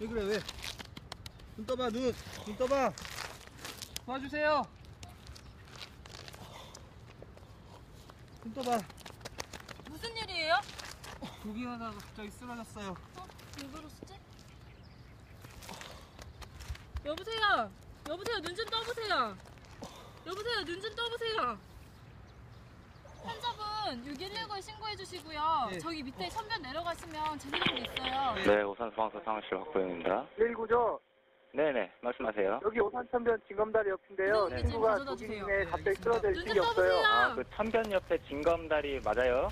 왜 그래 왜? 눈 떠봐 눈. 눈 떠봐. 도와주세요. 눈 떠봐. 무슨 일이에요? 조깅하다가 갑자기 쓰러졌어요. 어? 왜 그러시지? 여보세요? 여보세요? 눈 좀 떠보세요. 여보세요? 눈 좀 떠보세요. 환자분 611에 신고해 주시고요. 네. 저기 밑에 선변 내려가시면 재밌는 게 있어요. 네. 네, 오산 소방서 상황실 확보입니다. 119죠? 네네, 말씀하세요. 여기 오산천변 징검다리 옆인데요. 네, 친구가 가져다 주세요. 네, 갑자기. 쓰러져 눈 있는 좀게 없어요. 떠보세요. 아, 그 천변 옆에 진검다리 맞아요?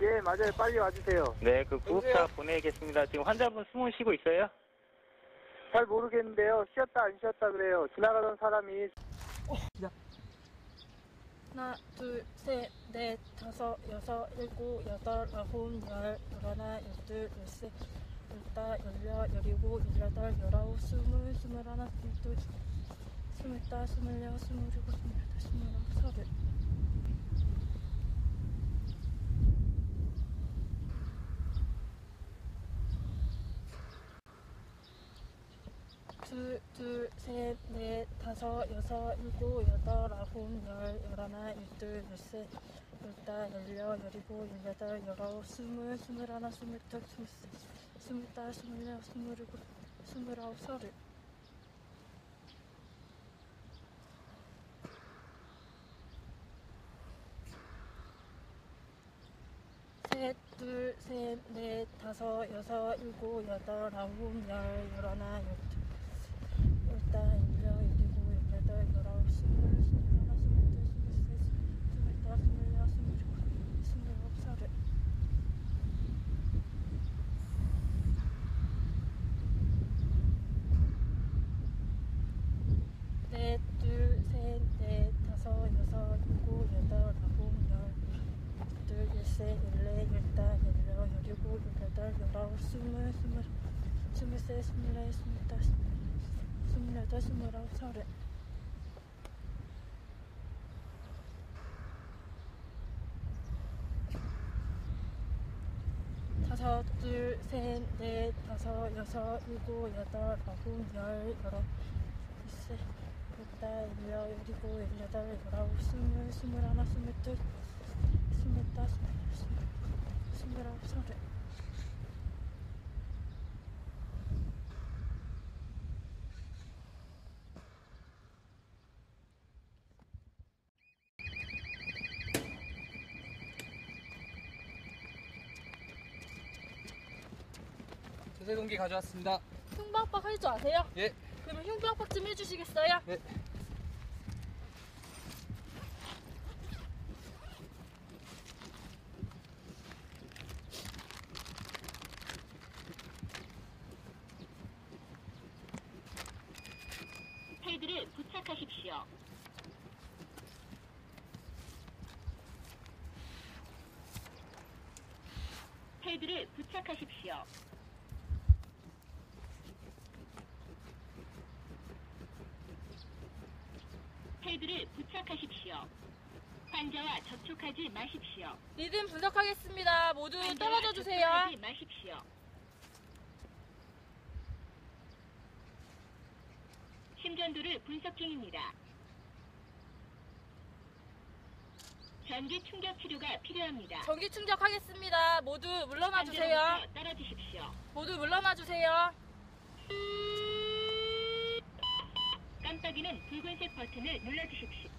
예, 맞아요. 빨리 와주세요. 네, 그 구급차 보내겠습니다. 지금 환자분 숨을 쉬고 있어요? 잘 모르겠는데요. 쉬었다 안 쉬었다 그래요. 지나가던 사람이 하나, 둘, 셋, 넷, 다섯, 여섯, 일곱, 여덟, 아홉, 열, 열하나, 열둘, 열셋, 열다, 열여, 열이고, 열여덟, 열아홉, 스물, 스물하나, 스물둘, 스물다, 스물여, 스물일곱, 스물여덟, 스물아홉, 서른. 둘, 둘, 셋, 넷, 다섯, 여섯, 일곱, 여덟, 아홉, 열, 열하나, 열둘, 열셋, 열다, 열여, 열이고, 열여덟, 열아홉, 스물, 스물하나, 스물둘, 스물셋, 스물다, 스물여, 스물일곱, 스물아홉, 서른. 셋, 둘, 셋, 넷, 다섯, 여섯, 일곱, 여덟, 아홉, 열, 열하나, 열둘, 열다, 열여, 열이고, 열여덟, 열아홉, 스물, 스물하나, 스물둘, 스물셋, 스물다, 스물여, 스물일곱, 스물아홉, 서른. 넷, 둘, 셋, 넷, 다섯, 여섯, 일곱, 여덟, 아홉, 열, 둘, 열셋, 열넷, 열다, 열여, 열일곱, 열여덟, 열아홉, 스물, 스물, 스물셋, 스물넷, 스물다섯, 스물여덟, 스물아홉, 서른. 다섯, 둘, 셋, 넷, 다섯, 여섯, 일곱, 여덟, 아홉, 열, 열한, 열셋, 열다, 열여, 열이고, 열여덟, 열아홉, 스물, 스물하나, 스물둘, 스물다, 스물여섯, 스물아홉, 서른. 세동기 가져왔습니다. 흉박박 할 줄 아세요? 예. 그러면 흉박박 좀 해주시겠어요? 네. 패드를 부착하십시오. 패드를 부착하십시오. 부착하십시오. 환자와 접촉하지 마십시오. 리듬 분석하겠습니다. 모두 환자와 떨어져 주세요. 접촉하지 마십시오. 심전도를 분석 중입니다. 전기 충격 치료가 필요합니다. 전기 충격하겠습니다. 모두 물러나 주세요. 환자로부터 떨어지십시오. 모두 물러나 주세요. 깜빡이는 붉은색 버튼을 눌러주십시오.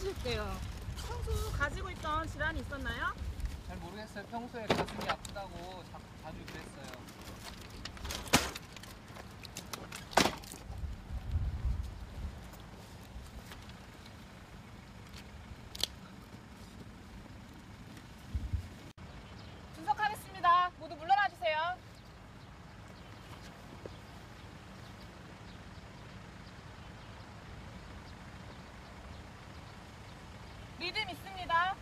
쓰러지셨대요. 평소 가지고 있던 질환이 있었나요? 잘 모르겠어요. 평소에 가슴이 아프다고 자, 자주 그랬어요. 분석하겠습니다. 모두 물러나 주세요. 리듬 있습니다.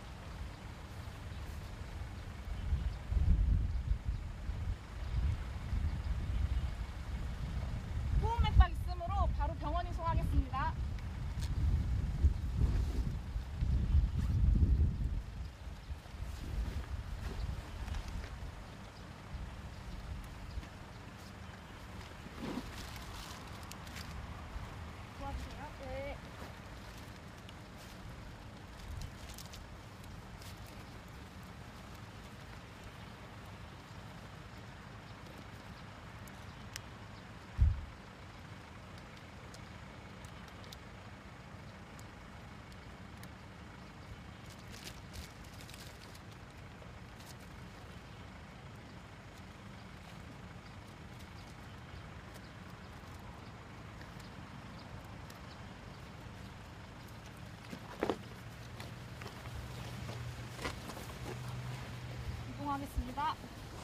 し